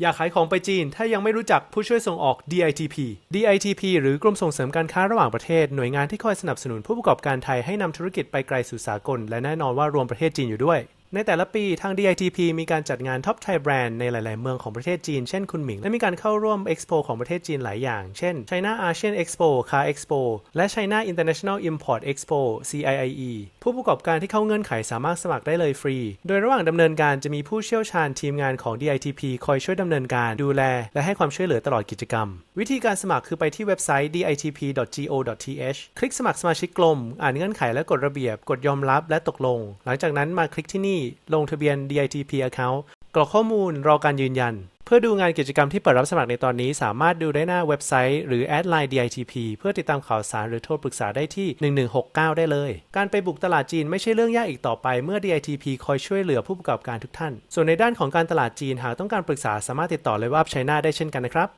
อยากขายของไปจีน ถ้ายังไม่รู้จักผู้ช่วยส่งออก DITP DITP หรือกรมส่งเสริมการค้าระหว่างประเทศ หน่วยงานที่คอยสนับสนุนผู้ประกอบการไทยให้นำธุรกิจไปไกลสู่สากล และแน่นอนว่ารวมประเทศจีนอยู่ด้วย ในแต่ละปีทาง DITP มีการจัดงาน Top Thai Brand ในหลาย ๆ เมืองของประเทศจีน เช่นคุณหมิง และมีการเข้าร่วม Expo ของประเทศจีนหลายอย่าง เช่น China ASEAN Expo Car Expo และ China International Import Expo CIIE ผู้ประกอบการที่เข้าเงื่อนไขสามารถสมัครได้เลยฟรี โดยระหว่างดำเนินการจะมีผู้เชี่ยวชาญทีมงานของ DITP คอยช่วยดำเนินการดูแล และให้ความช่วยเหลือตลอดกิจกรรม วิธีการสมัครคือไปที่เว็บไซต์ ditp.go.th คลิกสมัครสมาชิกกลุ่มอ่านเงื่อนไขและกฎระเบียบ กดยอมรับและตกลง หลังจากนั้นมาคลิกที่นี่ลงทะเบียน DITP Account กรอกข้อมูลรอการยืนยัน เพื่อดูงานกิจกรรมที่เปิดรับสมัครในตอนนี้ สามารถดูได้หน้าเว็บไซต์หรือแอดไลน์ DITP เพื่อติดตามข่าวสารหรือโทรปรึกษาได้ที่ 1169 ได้เลย การไปบุกตลาดจีนไม่ใช่เรื่องยากอีกต่อไปเมื่อ DITP คอยช่วยเหลือผู้ประกอบการทุกท่าน ส่วนในด้านของการตลาดจีนหากต้องการปรึกษาสามารถติดต่อเลยว่าชัยนาได้เช่นกันนะครับ